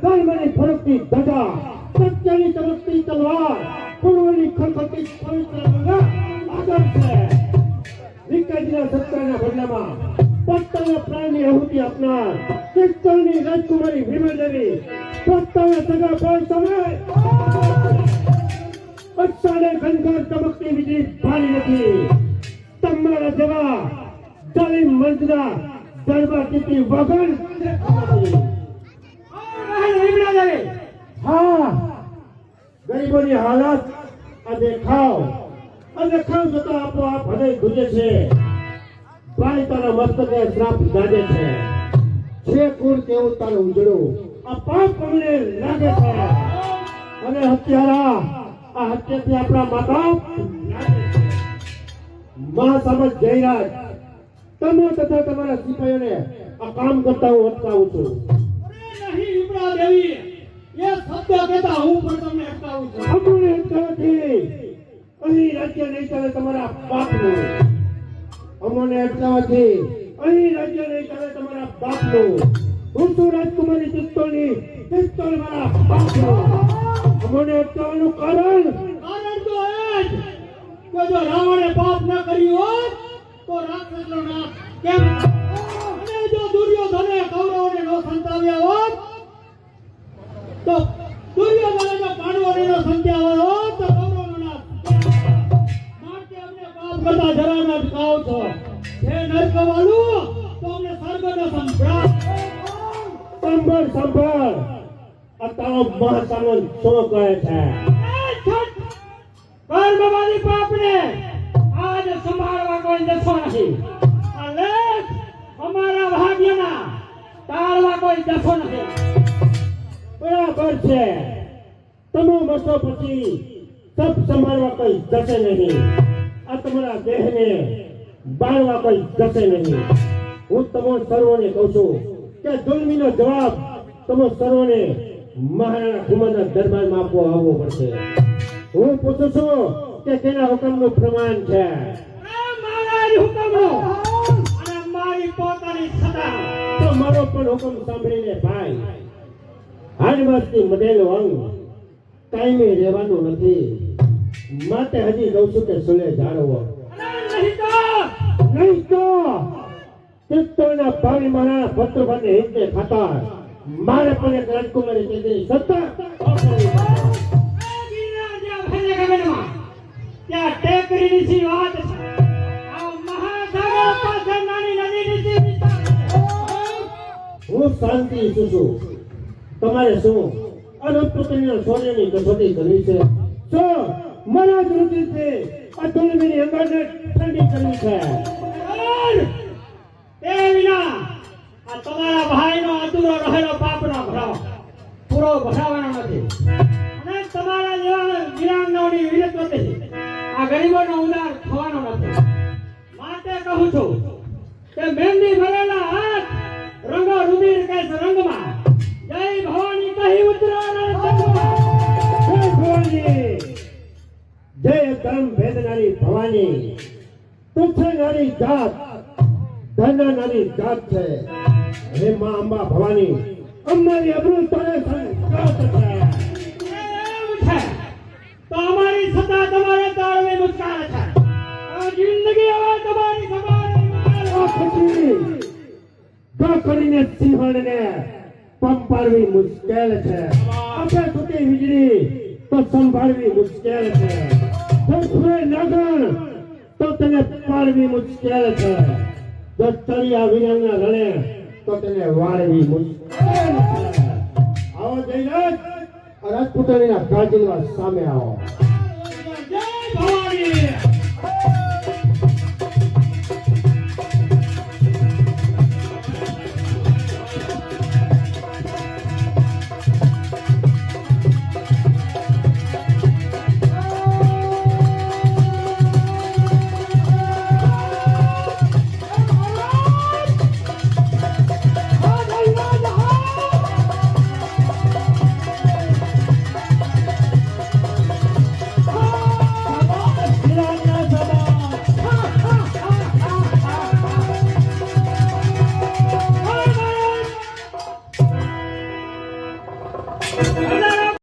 ધર્મની ફરકતી ધજા સત્યની ચમકતી તલવાર પૂર્વની ખરખતી પવિત્ર આગળ છે વિકાજીના સત્તાના બદલામાં પોતાના પ્રાણની આહુતિ આપનાર પિત્તળની રાજકુમારી વિમલદેવી પોતાના સગા ભાઈ તમે અચ્છાને ખનખર ચમકતી વીજળી ભારી નથી તમારા જેવા જાલિમ મંદના દરબાર કીધી વગર નથી. હા ગરીબોની હાલત અને ખાવ. જતા આપોઆપ હૃદય ગુજે છે. ભાઈ તારા મસ્તકે શ્રાપ ગાજે છે. છે કુર કેવું તારું ઉજળું, આ પાંચ અમને લાગે છે. અને હત્યારા, આ હત્યાથી આપણા માતા મા સમજ જયરાજ. તમે તથા તમારા સિપાહીઓને આ કામ કરતા હું અટકાવું છું. નહીં વિમળા દેવી. એ કેતા હું પણ તમને અટકાવું છું. અમને અટકાવવાથી અહીં રાજ્ય નહીં ચાલે તમારા બાપનું અમને અટકાવવાથી અહીં રાજ્ય નહીં ચાલે તમારા બાપનું હું છું રાજકુમારી ચિત્તોની ચિત્તોર મારા બાપનું અમને અટકાવવાનું કારણ? કારણ તો એ જ કે જો રાવણે પાપ ન કર્યું હોત તો રાક્ષસનો નાશ કેમ? પાપ કરતા જરા ન અટકાવ છો. હે નરકવાલું તો અમને સ્વર્ગનો સંભળાવ સંભળ સંભળ આ તારો મહાસામંત શું કહે છે? કર્મવાદી પાપને આજ સંભાળવા કોઈ દસો નથી આ લેખ અમારા ભાગ્યના ટાળવા કોઈ દસો નથી બરાબર છે. તમે મરશો પછી તપ સંભાળવા કોઈ જશે નહીં. આ તમારા દેહને બાળવા કોઈ જશે નહીં. હું તમો સર્વોને કહું છું કે જુલ્મીનો જવાબ તમો સર્વોને મહારાણા કુમારના દરબારમાં આપવો આવવો પડશે. હું પૂછું છું કે તેના હુકમનું પ્રમાણ છે? મારા પોતાની સદા તો મારો પણ હુકમ સાંભળીને ભાઈ હાડમાંથી મડેલો અંગ કાયમી રહેવાનું નથી. માટે હજી કહું છું કે સુલે જાળવો. અને નહીં તો નહીં પાણી મારા ભદ્રભાને હિતને ખાતા મારે પણ એક રાજકુમારી ચેતરી સત્તા. અપાવી છે. આ ગિરનાર જ્યાં ફેલે ગગનમાં, ત્યાં ટેકરીની સી વાત છે. આ મહાસાગર પાસે નાની નદીની સી હું શાંતિ ઈચ્છું છું. તમારે શું? અનંતપુત્રીના શૌર્યની કસોટી કરવી છે. શું? મારા આ ધૂળમીની અંગારને ઠંડી કરવી છે. એ વિના આ તમારા ભાઈનો અધૂરો રહેલો પાપનો ભરાવ. પૂરો ભરાવાનો નથી. અને તમારા જેવા વિરાંગનાઓની વિરત નથી. આ ગરીબોનો ઉદાર થવાનો નથી. માટે કહું છું કે મહેંદી ભરેલા હાથ રંગો રૂબીર કે રંગમાં જય કર્મ ભેદનારી ભવાની. તુચ્છ નારી જાત ધના નારી જાત છે. હે માં અંબા ભવાની અમારી અબરૂ તારે તો અમારી સદા તમારે તાળવે મુસ્કાન છે. આ જિંદગી હવે તમારી આ જો કરીને સિંહણને પંપાડવી મુશ્કેલ છે. આપણે તૂટી વીજળી તો સંભાળવી મુશ્કેલ છે. નગર તો તેને પાડવી મુશ્કેલ છે. જો તળિયા વિરાંગના રણે તો તેને વાળવી મુશ્કેલ છે. આવો જયરાજ રાજપૂતાણીના કાજલવા સામે આવો. જય ભવાની